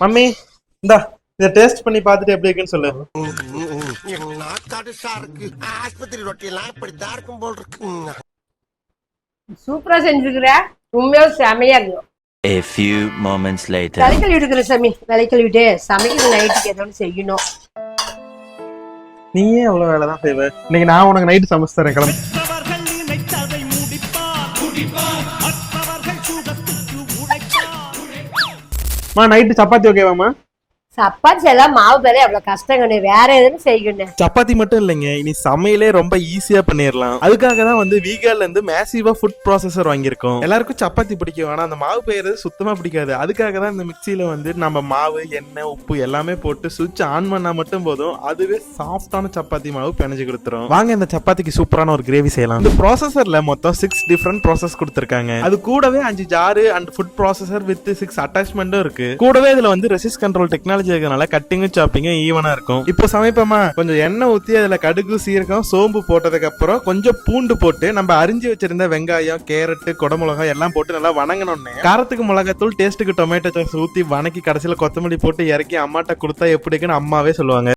Mummy இந்தா இதை taste பண்ணி பார்த்துட்டு எப்படி இருக்குன்னு சொல்லு. நாக்காடு சாருக்கு ஆஸ்பத்திரி ரொட்டியெல்லாம் இப்படித்தான் இருக்கும் போல் இருக்கு சூப்பரா செஞ்சிருக்கிற. உண்மையா செமையா இருக்கும் A few moments later. விலைக்கல் விடுக்கிற சாமி விலைக்கல் விட்டு. சமைக்கிற நைட்டுக்கு ஏதோ ஒன்று செய்யணும். நீயே அவ்வளவு வேலை தான் செய்வ? இன்னைக்கு நான் உனக்கு நைட்டு சமைச்சு தரேன் கிளம்பு. மா நைட்டு சப்பாத்தி ஓகேவாமா சப்பாத்தி எல்லாம் மாவு பேர எவ்வளவு கஷ்டங்கண்ணே. வேற எதுவும் செய்யணும் சப்பாத்தி மட்டும் இல்லைங்க. இனி சமையலே ரொம்ப ஈஸியா பண்ணிடலாம் அதுக்காக தான் வந்து வீகால இருந்து மேசிவா ஃபுட் ப்ராசஸர் வாங்கியிருக்கோம். எல்லாருக்கும் சப்பாத்தி பிடிக்கும். ஆனா அந்த மாவு பெயர்றது சுத்தமா பிடிக்காது. அதுக்காக தான் இந்த மிக்சியில வந்து நம்ம மாவு எண்ணெய் உப்பு எல்லாமே போட்டு சுவிட்ச் ஆன் பண்ணா மட்டும் போதும். அதுவே சாஃப்டான சப்பாத்தி மாவு பிணைஞ்சு கொடுத்துரும். வாங்க இந்த சப்பாத்திக்கு சூப்பரான ஒரு கிரேவி செய்யலாம். இந்த ப்ராசஸர்ல மொத்தம் சிக்ஸ் டிஃப்ரெண்ட் ப்ராசஸ் கொடுத்துருக்காங்க. அது கூடவே அஞ்சு jar and food processor with six அட்டாச்மெண்ட்டும் இருக்கு. கூடவே இதுல வந்து ரெசிஸ் கண்ட்ரோல் டெக்னாலஜி இருக்கனால கட்டிங்கும் சாப்பிங்கும் ஈவனா இருக்கும். இப்போ சமைப்போமா? கொஞ்சம் எண்ணெய் ஊத்தி அதுல கடுகு சீரகம் சோம்பு போட்டதுக்கு அப்புறம் கொஞ்சம் பூண்டு போட்டு நம்ம அரிஞ்சு வச்சிருந்த வெங்காயம் கேரட் குடமுளகம் எல்லாம் போட்டு நல்லா வணங்கணும்னே காரத்துக்கு மிளகாத்தூள் டேஸ்ட்டுக்கு டொமேட்டோ சாஸ் ஊத்தி வணக்கி கடைசியில் கொத்தமல்லி போட்டு இறக்கி அம்மாட்ட கொடுத்தா எப்படி இருக்குன்னு அம்மாவே சொல்லுவாங்க.